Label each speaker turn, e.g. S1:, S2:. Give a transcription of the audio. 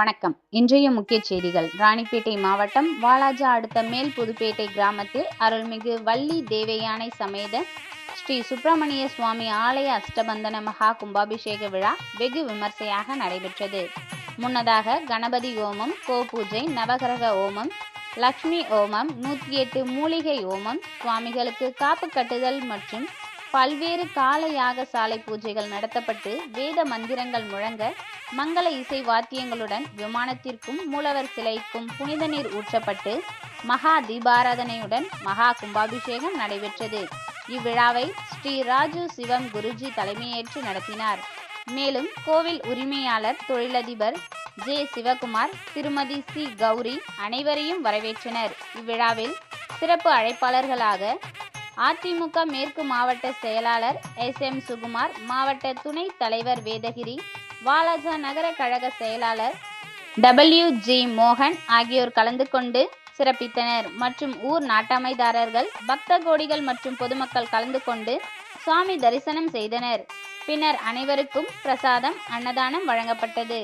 S1: வணக்கம். இன்றைய முக்கிய செய்திகள். ராணிப்பேட்டை மாவட்டம் வாலாஜா அடுத்த மேல் புதுப்பேட்டை கிராமத்தில் அருள்மிகு வள்ளி தேவயானை சமேத ஸ்ரீ சுப்பிரமணிய சுவாமி ஆலய அஷ்டபந்தன மகா கும்பாபிஷேக விழா வெகு விமர்சையாக நடைபெற்றது. முன்னதாக கணபதி ஹோமம் கோபூஜை நவகிரக ஓமம் லக்ஷ்மி ஓமம் நூற்றி எட்டு மூலிகை ஓமம் சுவாமிகளுக்கு காப்பு கட்டுதல் மற்றும் பல்வேறு கால யாக சாலை பூஜைகள் நடத்தப்பட்டு வேத மந்திரங்கள் முழங்க மங்கள இசை வாத்தியங்களுடன் விமானத்திற்கும் மூலவர் சிலைக்கும் புனித நீர் ஊற்றப்பட்டு மகா தீபாராதனையுடன் மகா கும்பாபிஷேகம் நடைபெற்றது. இவ்விழாவை ஸ்ரீ ராஜு சிவம் குருஜி தலைமையேற்று நடத்தினார். மேலும் கோவில் உரிமையாளர் தொழிலதிபர் ஜே சிவகுமார் திருமதி சி கௌரி அனைவரையும் வரவேற்றனர். இவ்விழாவில் சிறப்பு அழைப்பாளர்களாக அதிமுக மேற்கு மாவட்ட செயலாளர் எஸ் எம் சுகுமார் மாவட்ட துணைத் தலைவர் வேதகிரி வாலாஜா நகர கழக செயலாளர் டபிள்யூ ஜி மோகன் ஆகியோர் கலந்து கொண்டு சிறப்பித்தனர். மற்றும் ஊர் நாட்டமைதாரர்கள் பக்த கோடிகள் மற்றும் பொதுமக்கள் கலந்து கொண்டு சுவாமி தரிசனம் செய்தனர். பின்னர் அனைவருக்கும் பிரசாதம் அன்னதானம் வழங்கப்பட்டது.